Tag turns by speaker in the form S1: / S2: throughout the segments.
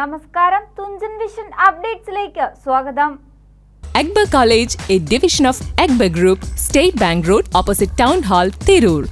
S1: നമസ്കാരം തുഞ്ചൻ വിഷൻ അപ്ഡേറ്റ്സിലേക്ക് സ്വാഗതം.
S2: Akbar college A division of Akbar group state bank road opposite town hall Tirur.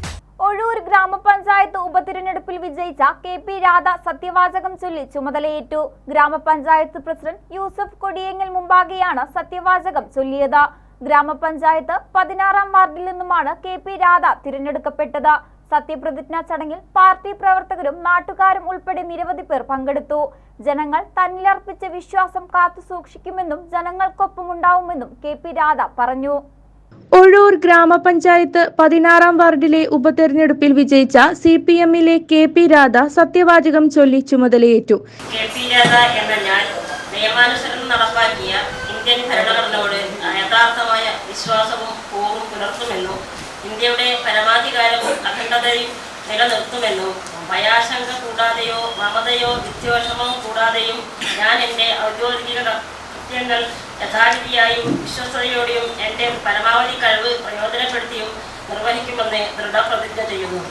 S1: Ozhur ഗ്രാമപഞ്ചായത്ത് ഉപതിരഞ്ഞെടുപ്പിൽ വിജയിച്ച കെ പി രാധ സത്യവാചകം ചൊല്ലി ചുമതലയേറ്റു. ഗ്രാമപഞ്ചായത്ത് പ്രസിഡന്റ് യൂസഫ് കൊടിയേങ്ങൽ മുമ്പാകെയാണ് സത്യവാചകം ചൊല്ലിയത്. ഗ്രാമപഞ്ചായത്ത് പതിനാറാം വാർഡിൽ നിന്നുമാണ് കെ പി രാധ തിരഞ്ഞെടുക്കപ്പെട്ടത്. സത്യപ്രതിജ്ഞാ ചടങ്ങിൽ പാർട്ടി പ്രവർത്തകരും നാട്ടുകാരും ഉൾപ്പെടെ നിരവധി പേർ പങ്കെടുത്തു. ജനങ്ങൾ തന്നിലർപ്പിച്ച വിശ്വാസം കാത്തുസൂക്ഷിക്കുമെന്നും ജനങ്ങൾക്കൊപ്പമുണ്ടാവുമെന്നും കെ പി രാധ പറഞ്ഞു.
S3: ഒഴൂർ ഗ്രാമപഞ്ചായത്ത് പതിനാറാം വാർഡിലെ ഉപതെരഞ്ഞെടുപ്പിൽ വിജയിച്ച സി പി എമ്മിലെ കെ പി രാധ സത്യവാചകം ചൊല്ലി ചുമതലയേറ്റു.
S4: കെ പി രാധ എന്ന ഞാൻ നിയമാനുസരണം നടപ്പാക്കിയ ഇന്ത്യൻ ഭരണഘടനയോട് യഥാർത്ഥമായ വിശ്വാസവും കൂറും പുലർത്തുമെന്നും ഇന്ത്യയുടെ പരമാധികാരവും അഖണ്ഡതയും നിലനിർത്തുമെന്നും ഭയാശങ്ക കൂടാതെയോ മമതയോ വിദ്വേഷമോ കൂടാതെയും ഞാൻ എന്റെ ഔദ്യോഗിക കൃത്യങ്ങൾ യഥാവിധിയായും വിശ്വസ്തയോടെയും എന്റെ പരമാവധി കഴിവ് പ്രയോജനപ്പെടുത്തിയും നിർവഹിക്കുമെന്ന് ദൃഢപ്രതിജ്ഞ ചെയ്യുന്നു.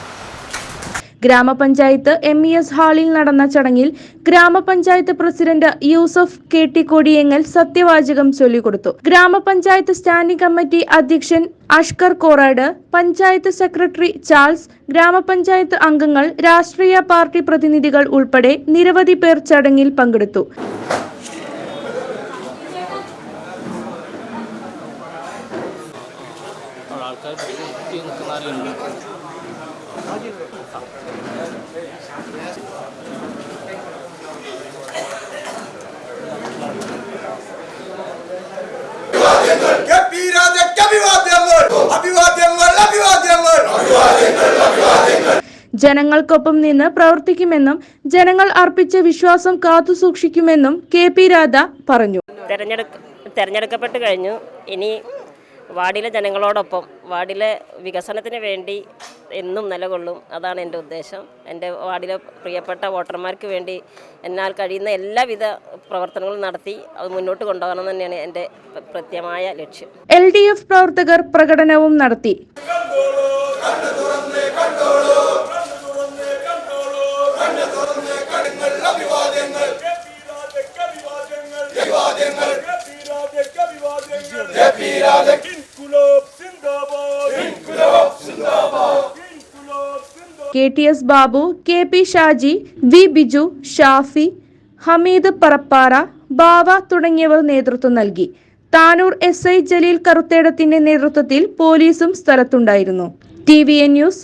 S3: ഗ്രാമപഞ്ചായത്ത് എം ഇ എസ് ഹാളിൽ നടന്ന ചടങ്ങിൽ ഗ്രാമപഞ്ചായത്ത് president Yusuf K T Kodiyengal സത്യവാചകം ചൊല്ലിക്കൊടുത്തു. ഗ്രാമപഞ്ചായത്ത് സ്റ്റാൻഡിംഗ് കമ്മിറ്റി അധ്യക്ഷൻ അഷ്കർ കോറാട് പഞ്ചായത്ത് സെക്രട്ടറി ചാൾസ് ഗ്രാമപഞ്ചായത്ത് അംഗങ്ങൾ രാഷ്ട്രീയ പാർട്ടി പ്രതിനിധികൾ ഉൾപ്പെടെ നിരവധി പേർ ചടങ്ങിൽ പങ്കെടുത്തു.
S5: ആൾക്കാർ
S3: ജനങ്ങൾക്കൊപ്പം നിന്ന് പ്രവർത്തിക്കുമെന്നും ജനങ്ങൾ അർപ്പിച്ച വിശ്വാസം കാത്തുസൂക്ഷിക്കുമെന്നും കെ പി രാധ പറഞ്ഞു.
S4: തെരഞ്ഞെടുക്ക തെരഞ്ഞെടുക്കപ്പെട്ട് കഴിഞ്ഞു. ഇനി വാർഡിലെ ജനങ്ങളോടൊപ്പം വാർഡിലെ വികസനത്തിന് വേണ്ടി എന്നും നിലകൊള്ളും. അതാണ് എന്റെ ഉദ്ദേശം. എന്റെ വാർഡിലെ പ്രിയപ്പെട്ട വോട്ടർമാർക്ക് വേണ്ടി എന്നാൽ കഴിയുന്ന എല്ലാവിധ പ്രവർത്തനങ്ങളും നടത്തി അത് മുന്നോട്ട് കൊണ്ടുപോകണം തന്നെയാണ് എന്റെ പ്രത്യമായ ലക്ഷ്യം.
S3: എൽ ഡി എഫ് പ്രവർത്തകർ പ്രകടനവും നടത്തി.
S6: അഭിവാദ്യങ്ങൾ.
S3: K T S Babu K P Shaji V Biju Shafi Hameed Parappara Bava തുടങ്ങിയവർ നേതൃത്വം നൽകി. താനൂർ എസ് ഐ ജലീൽ കറുത്തേടത്തിന്റെ നേതൃത്വത്തിൽ പോലീസും സ്ഥലത്തുണ്ടായിരുന്നു. T V N news